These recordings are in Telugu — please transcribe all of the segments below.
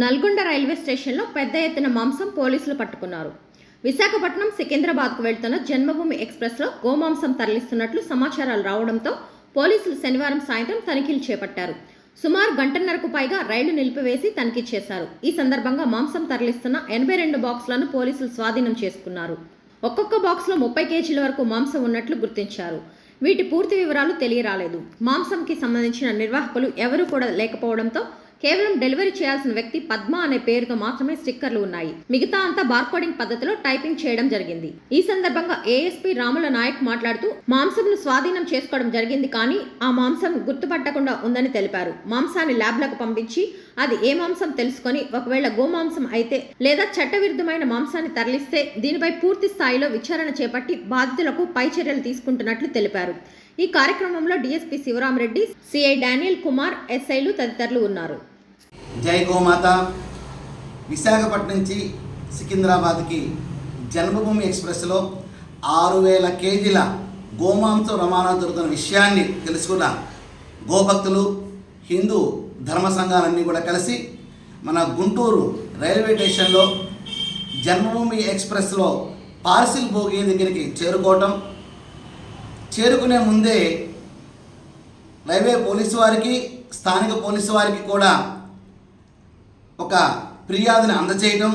నల్గొండ రైల్వే స్టేషన్లో పెద్ద ఎత్తున మాంసం పోలీసులు పట్టుకున్నారు. విశాఖపట్నం సికింద్రాబాద్కు వెళ్తున్న జన్మభూమి ఎక్స్ప్రెస్లో గోమాంసం తరలిస్తున్నట్లు సమాచారాలు రావడంతో పోలీసులు శనివారం సాయంత్రం తనిఖీలు చేపట్టారు. సుమారు గంటన్నరకు పైగా రైలు నిలిపివేసి తనిఖీ చేశారు. ఈ సందర్భంగా మాంసం తరలిస్తున్న ఎనభై రెండు బాక్సులను పోలీసులు స్వాధీనం చేసుకున్నారు. ఒక్కొక్క బాక్స్లో ముప్పై కేజీల వరకు మాంసం ఉన్నట్లు గుర్తించారు. వీటి పూర్తి వివరాలు తెలియరాలేదు. మాంసంకి సంబంధించిన నిర్వాహకులు ఎవరూ కూడా లేకపోవడంతో కేవలం డెలివరీ చేయాల్సిన వ్యక్తి పద్మ అనే పేరుతో మాత్రమే స్టిక్కర్లు ఉన్నాయి. మిగతా అంతా బార్కోడింగ్ పద్ధతిలో టైపింగ్ చేయడం జరిగింది. ఈ సందర్భంగా ఏఎస్పీ రాముల నాయక్ మాట్లాడుతూ మాంసంను స్వాధీనం చేసుకోవడం జరిగింది కానీ ఆ మాంసం గుర్తుపట్టకుండా ఉందని తెలిపారు. మాంసాన్ని ల్యాబ్లకు పంపించి అది ఏ మాంసం తెలుసుకొని ఒకవేళ గోమాంసం అయితే లేదా చట్టవిరుద్ధమైన మాంసాన్ని తరలిస్తే దీనిపై పూర్తి స్థాయిలో విచారణ చేపట్టి బాధితులకు పై చర్యలు తీసుకుంటున్నట్లు తెలిపారు. ఈ కార్యక్రమంలో DSP Sivarama Reddy CI Daniel Kumar ఎస్ఐలు తదితరులు ఉన్నారు. జై గోమాత. విశాఖపట్నం నుంచి సికింద్రాబాద్కి జన్మభూమి ఎక్స్ప్రెస్లో ఆరు వేల కేజీల గోమాంసం రవాణా జరుగుతున్న విషయాన్ని తెలుసుకున్న గోభక్తులు హిందూ ధర్మ సంఘాలన్నీ కూడా కలిసి మన గుంటూరు రైల్వే స్టేషన్లో జన్మభూమి ఎక్స్ప్రెస్లో పార్సిల్ భోగి దగ్గరికి చేరుకోవటం. చేరుకునే ముందే రైల్వే పోలీసు వారికి స్థానిక పోలీసు వారికి కూడా ఒక ఫిర్యాదుని అందచేయటం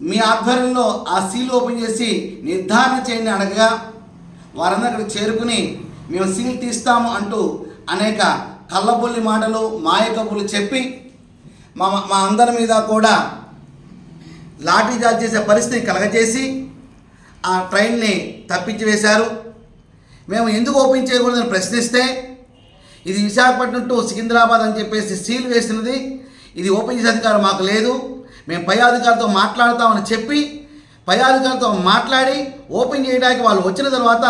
మీ ఆధ్వర్యంలో ఆ సీల్ ఓపెన్ చేసి నిర్ధారణ చేయండి అడగగా వారందరూ అక్కడ చేరుకుని మేము సీల్ తీస్తాము అంటూ అనేక కళ్ళబొల్లి మాటలు మాయకబులు చెప్పి మా మా అందరి మీద కూడా లాఠీ చార్జ్ చేసే పరిస్థితిని కలగజేసి ఆ ట్రైన్ని తప్పించి వేశారు. మేము ఎందుకు ఓపెన్ చేయకూడదని ప్రశ్నిస్తే ఇది విశాఖపట్నం టు సికింద్రాబాద్ అని చెప్పేసి సీల్ వేసినది. ఇది ఓపెన్ చేసే అధికారం మాకు లేదు. మేము పై అధికారితో మాట్లాడతామని చెప్పి పై అధికారితో మాట్లాడి ఓపెన్ చేయడానికి వాళ్ళు వచ్చిన తర్వాత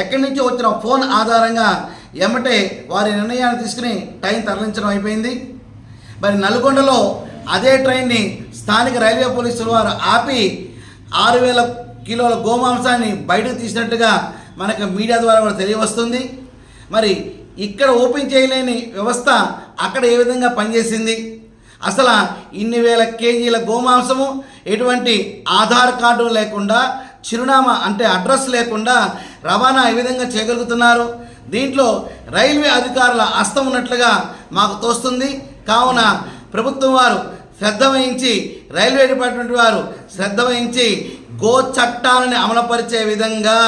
ఎక్కడి నుంచో వచ్చిన ఫోన్ ఆధారంగా ఎమ్మటే వారి నిర్ణయాన్ని తీసుకుని ట్రైన్ తరలించడం అయిపోయింది. మరి నల్గొండలో అదే ట్రైన్ని స్థానిక రైల్వే పోలీసులు వారు ఆపి ఆరు వేల కిలోల గోమాంసాన్ని బయటకు తీసినట్టుగా మనకు మీడియా ద్వారా కూడా తెలియవస్తుంది. మరి ఇక్కడ ఓపెన్ చేయలేని వ్యవస్థ అక్కడ ఏ విధంగా పనిచేసింది? అసలు ఇన్ని వేల కేజీల గోమాంసము ఎటువంటి ఆధార్ కార్డు లేకుండా చిరునామా అంటే అడ్రస్ లేకుండా రవాణా ఏ విధంగా చేయగలుగుతున్నారు? దీంట్లో రైల్వే అధికారుల హస్తం ఉన్నట్లుగా మాకు తోస్తుంది. కావున ప్రభుత్వం వారు శ్రద్ధ వహించి రైల్వే డిపార్ట్మెంట్ వారు శ్రద్ధ వహించి గో చట్టాలని అమలుపరిచే విధంగా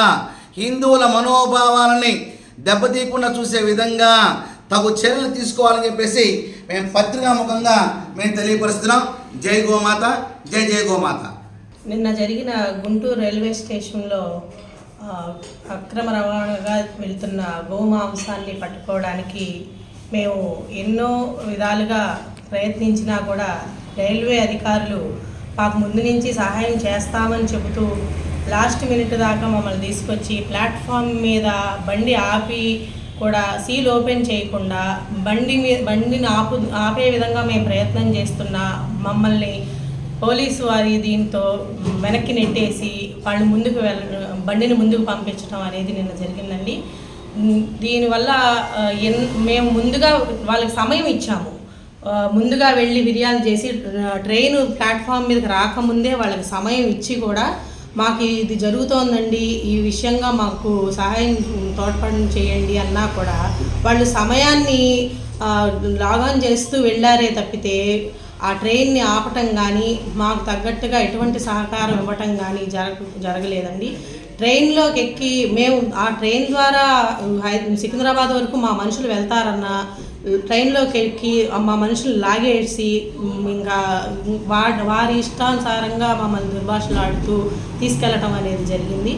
హిందువుల మనోభావాలని దెబ్బతీయకుండా చూసే విధంగా తగు చర్యలు తీసుకోవాలని చెప్పేసి మేము పత్రికాముఖంగా మేము తెలియపరుస్తున్నాం. జై గోమాత జై జై గోమాత. నిన్న జరిగిన గుంటూరు రైల్వే స్టేషన్లో అక్రమ రవాణాగా వెళ్తున్న గోమాంసాన్ని పట్టుకోవడానికి మేము ఎన్నో విధాలుగా ప్రయత్నించినా కూడా రైల్వే అధికారులు మాకు ముందు నుంచి సహాయం చేస్తామని చెబుతూ లాస్ట్ మినిట్ దాకా మమ్మల్ని తీసుకొచ్చి ప్లాట్ఫామ్ మీద బండి ఆపి కూడా సీల్ ఓపెన్ చేయకుండా బండి మీద బండిని ఆపు ఆపే విధంగా మేము ప్రయత్నం చేస్తున్నా మమ్మల్ని పోలీసు వారి దీంతో వెనక్కి నెట్టేసి వాళ్ళు ముందుకు వెళ్ళ బండిని ముందుకు పంపించడం అనేది నిన్న జరిగిందండి. దీనివల్ల ఎన్ మేము ముందుగా వాళ్ళకి సమయం ఇచ్చాము. ముందుగా వెళ్ళి ఫిర్యాదు చేసి ట్రైన్ ప్లాట్ఫామ్ మీదకి రాకముందే వాళ్ళకి సమయం ఇచ్చి కూడా మాకు ఇది జరుగుతోందండి ఈ విషయంగా మాకు సహాయం తోడ్పడం చేయండి అన్నా కూడా వాళ్ళు సమయాన్ని లాగాన్ చేస్తూ వెళ్ళారే తప్పితే ఆ ట్రైన్ని ఆపటం కానీ మాకు తగ్గట్టుగా ఎటువంటి సహకారం ఇవ్వటం కానీ జరగ జరగలేదండి. ట్రైన్లోకి ఎక్కి మేము ఆ ట్రైన్ ద్వారా సికింద్రాబాద్ వరకు మా మనుషులు వెళ్తారన్న ట్రైన్లోకి ఎక్కి మా మనుషులు లాగేసి ఇంకా వా వారి ఇష్టానుసారంగా మమ్మల్ని దుర్భాషలాడుతూ తీసుకెళ్ళటం అనేది జరిగింది.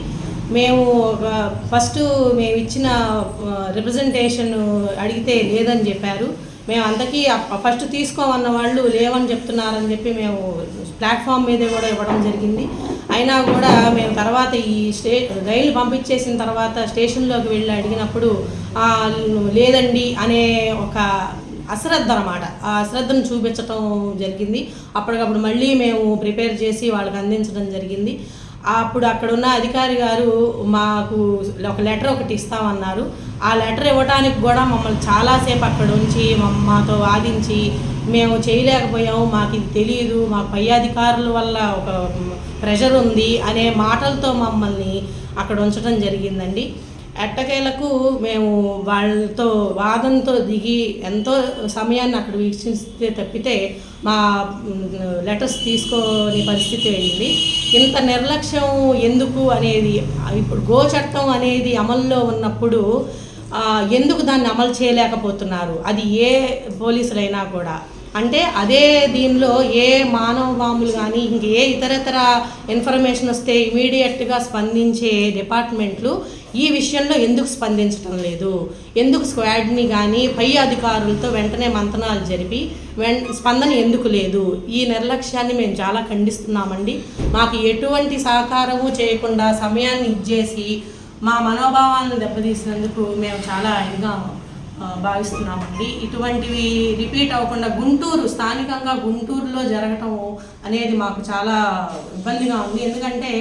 మేము ఒక ఫస్ట్ మేము ఇచ్చిన రిప్రజెంటేషన్ అడిగితే లేదని చెప్పారు. మేము అందరికీ ఫస్ట్ తీసుకోమన్న వాళ్ళు లేవని చెప్తున్నారని చెప్పి మేము ప్లాట్ఫామ్ మీదే కూడా ఇవ్వడం జరిగింది. అయినా కూడా మేము తర్వాత ఈ స్టే రైలు పంపించేసిన తర్వాత స్టేషన్లోకి వెళ్ళి అడిగినప్పుడు లేదండి అనే ఒక అశ్రద్ధ అనమాట ఆ అశ్రద్ధను చూపించటం జరిగింది. అప్పటికప్పుడు మళ్ళీ మేము ప్రిపేర్ చేసి వాళ్ళకి అందించడం జరిగింది. అప్పుడు అక్కడ ఉన్న అధికారి గారు మాకు ఒక లెటర్ ఒకటి ఇస్తామన్నారు. ఆ లెటర్ ఇవ్వడానికి కూడా మమ్మల్ని చాలాసేపు అక్కడ ఉంచి మాతో వాదించి మేము చేయలేకపోయాము మాకు ఇది తెలియదు మా పై అధికారుల వల్ల ఒక ప్రెషర్ ఉంది అనే మాటలతో మమ్మల్ని అక్కడ ఉంచడం జరిగిందండి. ఎట్టకేలకు మేము వాళ్ళతో వాదంతో దిగి ఎంతో సమయాన్ని అక్కడ వీక్షిస్తే తప్పితే మా లెటర్స్ తీసుకోని పరిస్థితి అయింది. ఇంత నిర్లక్ష్యం ఎందుకు అనేది ఇప్పుడు గో చట్టం అనేది అమల్లో ఉన్నప్పుడు ఎందుకు దాన్ని అమలు చేయలేకపోతున్నారు? అది ఏ పోలీసులైనా కూడా. అంటే అదే దీనిలో ఏ మానవ బాంబులు కానీ ఇంక ఏ ఇతరతర ఇన్ఫర్మేషన్ వస్తే ఇమీడియట్గా స్పందించే డిపార్ట్మెంట్లు ఈ విషయంలో ఎందుకు స్పందించడం లేదు? ఎందుకు స్క్వాడ్ని కానీ పై అధికారులతో వెంటనే మంతనాలు జరిపి వెన్ స్పందన ఎందుకు లేదు? ఈ నిర్లక్ష్యాన్ని మేము చాలా ఖండిస్తున్నామండి. మాకు ఎటువంటి సహకారము చేయకుండా సమయాన్ని ఇచ్చేసి మా మనోభావాలను దెబ్బతీసినందుకు మేము చాలా ఇదిగా భావిస్తున్నామండి. ఇటువంటివి రిపీట్ అవ్వకుండా గుంటూరు స్థానికంగా గుంటూరులో జరగటం అనేది మాకు చాలా ఇబ్బందిగా ఉంది. ఎందుకంటే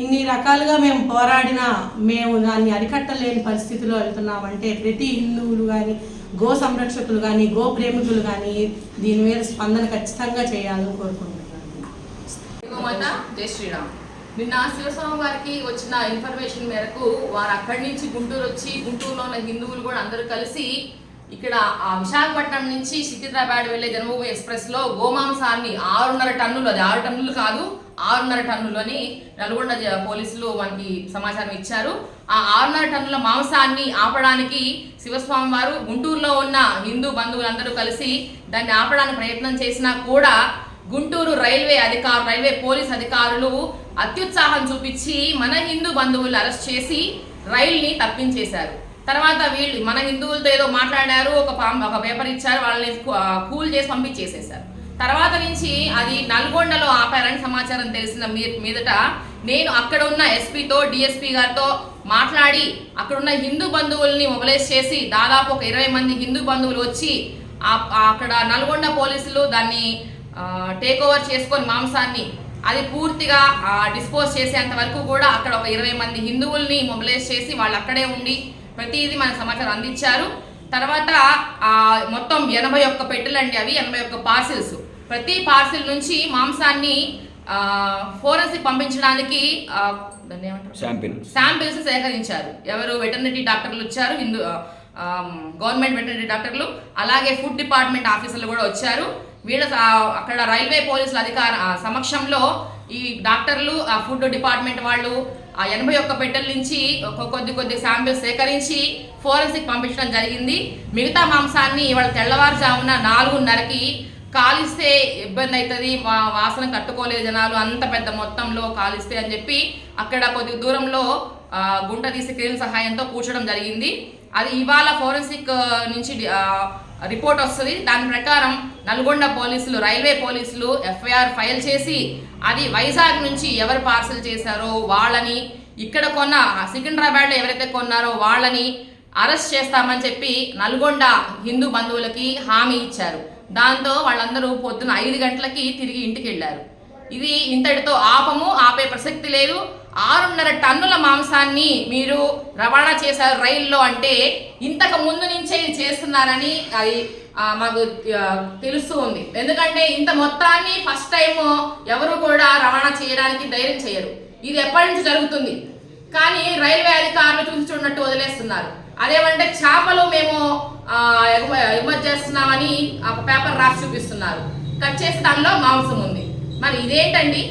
ఇన్ని రకాలుగా మేము పోరాడినా మేము దాన్ని అరికట్టలేని పరిస్థితిలో వెళ్తున్నామంటే ప్రతి హిందువులు కానీ గో సంరక్షకులు కానీ గో ప్రేమికులు కానీ దీని మీద స్పందన ఖచ్చితంగా చేయాలని కోరుకుంటున్నాను. జై శ్రీరామ్. నిన్న శివస్వామి వారికి వచ్చిన ఇన్ఫర్మేషన్ మేరకు వారు అక్కడి నుంచి గుంటూరు వచ్చి గుంటూరులో ఉన్న హిందువులు కూడా అందరూ కలిసి ఇక్కడ ఆ విశాఖపట్నం నుంచి సికింద్రాబాద్ వెళ్ళే జన్మభూమి ఎక్స్ప్రెస్లో గోమాంసాన్ని ఆరున్నర టన్నులు అది ఆరు టన్నులు కాదు ఆరున్నర టన్నులు అని నల్గొండ జ- పోలీసులు మనకి సమాచారం ఇచ్చారు. ఆ ఆరున్నర టన్నుల మాంసాన్ని ఆపడానికి శివస్వామి వారు గుంటూరులో ఉన్న హిందూ బంధువులందరూ కలిసి దాన్ని ఆపడానికి ప్రయత్నం చేసినా కూడా గుంటూరు రైల్వే అధికారు రైల్వే పోలీస్ అధికారులు అత్యుత్సాహం చూపించి మన హిందూ బంధువులు అరెస్ట్ చేసి రైల్ని తప్పించేశారు. తర్వాత వీళ్ళు మన హిందువులతో ఏదో మాట్లాడారు ఒక పాం ఒక పేపర్ ఇచ్చారు వాళ్ళని కూల్ చేసి పంపించేసేసారు తర్వాత నుంచి అది నల్గొండలో ఆపారని సమాచారం తెలిసిన మీ- మీదట నేను అక్కడ ఉన్న ఎస్పీతో డిఎస్పీ గారితో మాట్లాడి అక్కడ ఉన్న హిందూ బంధువుల్ని మొబలైజ్ చేసి దాదాపు ఒక ఇరవై మంది హిందూ బంధువులు వచ్చి అక్కడ నల్గొండ పోలీసులు దాన్ని టేక్ ఓవర్ చేసుకొని మాంసాన్ని అది పూర్తిగా డిస్పోజ్ చేసేంత వరకు కూడా అక్కడ ఒక ఇరవై మంది హిందువుల్ని మొబలైజ్ చేసి వాళ్ళు అక్కడే ఉండి ప్రతిదీ మనకు సమాచారం అందించారు. తర్వాత ఆ మొత్తం ఎనభై ఒక్క పెట్టెలండి అవి ఎనభై ఒక్క పార్సిల్స్. ప్రతి పార్సిల్ నుంచి మాంసాన్ని ఫోరెన్సిక్ పంపించడానికి శాంపిల్స్ సేకరించారు. ఎవరు వెటర్నరీ డాక్టర్లు వచ్చారు హిందూ గవర్నమెంట్ వెటర్నరీ డాక్టర్లు అలాగే ఫుడ్ డిపార్ట్మెంట్ ఆఫీసర్లు కూడా వచ్చారు. వీళ్ళ అక్కడ రైల్వే పోలీసుల అధికార ఆ, సమక్షంలో ఈ డాక్టర్లు ఆ ఫుడ్ డిపార్ట్మెంట్ వాళ్ళు ఆ ఎనభై ఒక్క పెట్టెల నుంచి ఒక కొద్ది కొద్ది శాంపిల్స్ సేకరించి ఫోరెన్సిక్ పంపించడం జరిగింది. మిగతా మాంసాన్ని ఇవాళ తెల్లవారుజామున నాలుగున్నరకి కాలిస్తే ఇబ్బంది అవుతుంది మా వాసన కట్టుకోలేదు జనాలు అంత పెద్ద మొత్తంలో కాలిస్తే అని చెప్పి అక్కడ కొద్ది దూరంలో గుంట తీసి క్రీమ్ సహాయంతో కూర్చడం జరిగింది. అది ఇవాళ ఫోరెన్సిక్ నుంచి రిపోర్ట్ వస్తుంది. దాని ప్రకారం నల్గొండ పోలీసులు రైల్వే పోలీసులు ఎఫ్ఐఆర్ ఫైల్ చేసి అది వైజాగ్ నుంచి ఎవరు పార్సల్ చేశారో వాళ్ళని ఇక్కడ కొన్న సికింద్రాబాద్లో ఎవరైతే కొన్నారో వాళ్ళని అరెస్ట్ చేస్తామని చెప్పి నల్గొండ హిందూ బంధువులకి హామీ ఇచ్చారు. దాంతో వాళ్ళందరూ పొద్దున ఐదు గంటలకి తిరిగి ఇంటికి వెళ్ళారు. ఇది ఇంతటితో ఆపము. ఆపే ప్రసక్తి లేదు. ఆరున్నర టన్నుల మాంసాన్ని మీరు రవాణా చేశారు రైల్లో అంటే ఇంతకు ముందు నుంచే ఇది చేస్తున్నారని అది మాకు తెలుస్తూ ఉంది. ఎందుకంటే ఇంత మొత్తాన్ని ఫస్ట్ టైం ఎవరు కూడా రవాణా చేయడానికి ధైర్యం చేయరు. ఇది ఎప్పటి నుంచి జరుగుతుంది? కానీ రైల్వే అధికారులు చూసి చూడనట్టు వదిలేస్తున్నారు. అదేమంటే చేపలు మేము ఎగుమతి చేస్తున్నామని ఒక పేపర్ రాసి చూపిస్తున్నారు. కట్ చేసి దానిలో మాంసం ఉంది. మరి ఇదేంటండి?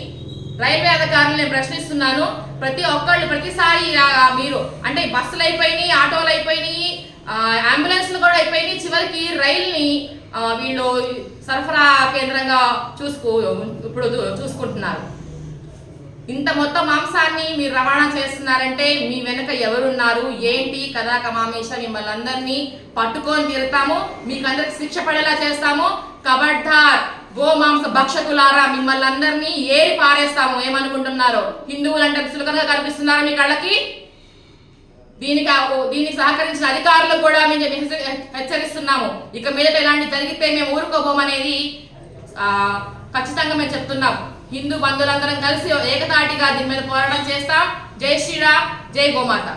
రైల్వే అధికారులు నేను ప్రశ్నిస్తున్నాను. ప్రతి ఒక్కళ్ళు ప్రతిసారి ఇలా మీరు అంటే బస్సులు అయిపోయినాయి ఆటోలు అయిపోయినాయి అంబులెన్స్లు కూడా అయిపోయినాయి. చివరికి రైల్ని వీళ్ళు సరఫరా కేంద్రంగా చూసుకో ఇప్పుడు చూసుకుంటున్నారు. ఇంత మొత్తం మాంసాన్ని మీరు రవాణా చేస్తున్నారంటే మీ వెనుక ఎవరున్నారు? ఏంటి కథా కమామేష మిమ్మల్ని అందరినీ పట్టుకొని తిరుతాము మీకు అందరికి శిక్ష పడేలా చేస్తాము. కబడ్డార్ గోమాంస భక్షకులారా మిమ్మల్ని అందరినీ ఏరి పారేస్తాము? ఏమనుకుంటున్నారో? హిందువులు అంటే సులకనగా కనిపిస్తున్నారా మీ కళ్ళకి? దీనికి దీనికి సహకరించిన అధికారులకు కూడా మేము హెచ్చరిస్తున్నాము. ఇక మీదట ఇలాంటి జరిగితే మేము ఊరుకోబోమనేది ఖచ్చితంగా మేము చెప్తున్నాం. హిందూ బంధువులందరం కలిసి ఏకతాటిగా దీని మీద పోరాటం చేస్తాం. జై శ్రీరామ్ జై గోమాత.